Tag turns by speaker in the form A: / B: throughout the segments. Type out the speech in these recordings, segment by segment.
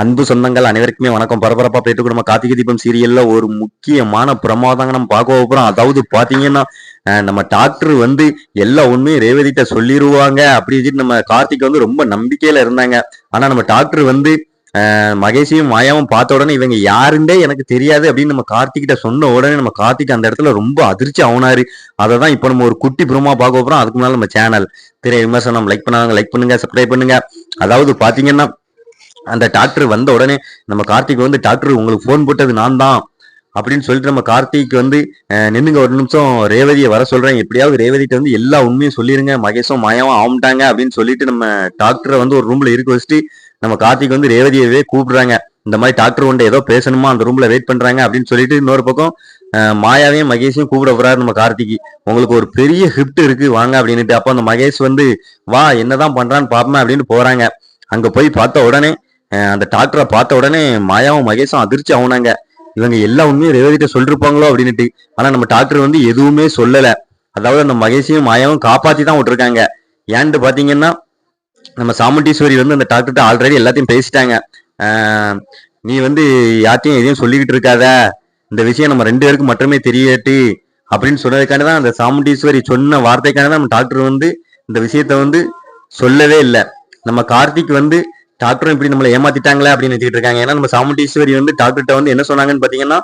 A: அன்பு சொந்தங்கள் அனைவருக்குமே வணக்கம். பரபரப்பா போயிட்டு நம்ம கார்த்திகை தீபம் சீரியல்ல ஒரு முக்கியமான பிரமாதங்க நம்ம பார்க்க போறோம். அதாவது பாத்தீங்கன்னா நம்ம டாக்டர் வந்து எல்லா உண்மையும் ரேவதிட்ட சொல்லிடுவாங்க அப்படின்னு சொல்லிட்டு நம்ம கார்த்திக் வந்து ரொம்ப நம்பிக்கையில இருந்தாங்க. ஆனா நம்ம டாக்டர் வந்து மகேஷையும் மாயாவும் பார்த்த உடனே இவங்க யாருண்டே எனக்கு தெரியாது அப்படின்னு நம்ம கார்த்திகிட்ட சொன்ன உடனே நம்ம கார்த்திக் அந்த இடத்துல ரொம்ப அதிர்ச்சி ஆகுனாரு அதை தான் இப்போ நம்ம ஒரு குட்டி புறமா பார்க்க போறோம். அதுக்கு முன்னால நம்ம சேனல் திரை விமர்சனம் லைக் பண்ணாங்க லைக் பண்ணுங்க சப்ஸ்கிரைப் பண்ணுங்க. அதாவது பாத்தீங்கன்னா அந்த டாக்டர் வந்த உடனே நம்ம கார்த்திக் வந்து டாக்டர் உங்களுக்கு ஃபோன் போட்டது நான் தான் அப்படின்னு சொல்லிட்டு நம்ம கார்த்திக் வந்து நின்றுங்க நின்னுங்க ஒரு நிமிஷம் ரேவதியை வர சொல்றேன். எப்படியாவது ரேவதிட்ட வந்து எல்லா உண்மையும் சொல்லிருங்க. மகேஷும் மாயாவும் ஆமாட்டாங்க அப்படின்னு சொல்லிட்டு நம்ம டாக்டரை வந்து ஒரு ரூம்ல இருக்க வச்சுட்டு நம்ம கார்த்திக் வந்து ரேவதியவே கூப்பிடுறாங்க. இந்த மாதிரி டாக்டர் ஒன்று ஏதோ பேசணுமா? அந்த ரூம்ல வெயிட் பண்றாங்க அப்படின்னு சொல்லிட்டு இன்னொரு பக்கம் மாயாவையும் மகேஷையும் கூப்பிட போறாரு நம்ம கார்த்திக் உங்களுக்கு ஒரு பெரிய ஹிப்ட் இருக்கு வாங்க அப்படின்னுட்டு. அப்போ அந்த மகேஷ் வந்து வா என்னதான் பண்றான்னு பாப்போம் அப்படின்னு போறாங்க. அங்க போய் பார்த்த உடனே அந்த டாக்டரை பார்த்த உடனே மாயாவும் மகேஷும் அதிர்ச்சி ஆகுனாங்க. இவங்க எல்லா உண்மையும் ரேவதிட்ட சொல்லிருப்பாங்களோ அப்படின்ட்டு ஆனா நம்ம டாக்டர் வந்து எதுவுமே சொல்லல. அதாவது அந்த மகேஷையும் மாயாவும் காப்பாத்தி தான் விட்டுருக்காங்க. ஏன்ட்டு பாத்தீங்கன்னா நம்ம சாமுண்டீஸ்வரி வந்து அந்த டாக்டர்கிட்ட ஆல்ரெடி எல்லாத்தையும் பேசிட்டாங்க. நீ வந்து யார்ட்டையும் எதையும் சொல்லிக்கிட்டு இருக்காத. இந்த விஷயம் நம்ம ரெண்டு பேருக்கு மட்டுமே தெரியட்டு அப்படின்னு சொன்னதுக்கான தான் அந்த சாமுண்டீஸ்வரி சொன்ன வார்த்தைக்கான தான் நம்ம டாக்டர் வந்து இந்த விஷயத்த வந்து சொல்லவே இல்லை. நம்ம கார்த்திக் வந்து டாக்டரும் இப்படி நம்மளை ஏமாத்திட்டாங்களே அப்படின்னு நினைச்சிட்டு இருக்காங்க. ஏன்னா நம்ம சாமுண்டீஸ்வரி வந்து டாக்டர்கிட்ட வந்து என்ன சொன்னாங்கன்னு பாத்தீங்கன்னா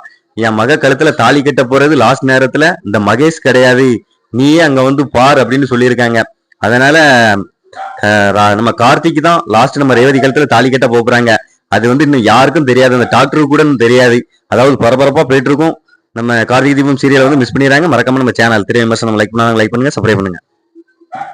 A: என் மக கழுத்துல தாலி கட்ட போறது லாஸ்ட் நேரத்துல இந்த மகேஷ் கிடையாது. நீயே அங்க வந்து பார் அப்படின்னு சொல்லியிருக்காங்க. அதனால நம்ம கார்த்திக் தான் லாஸ்ட் நம்ம ரேவதி கழுத்துல தாலி கட்ட போறாங்க. அது வந்து இன்னும் யாருக்கும் தெரியாது. அந்த டாக்டருக்கு கூட தெரியாது. அதாவது பரபரப்பா போயிட்டு இருக்கும். நம்ம கார்த்திக் தீபம் சீரியல் வந்து மிஸ் பண்ணிடுறாங்க. மறக்காம நம்ம சேனல் திரை விமர்சனம் லைக் பண்ணாங்க லைக் பண்ணுங்க சப்ஸ்கிரைப் பண்ணுங்க.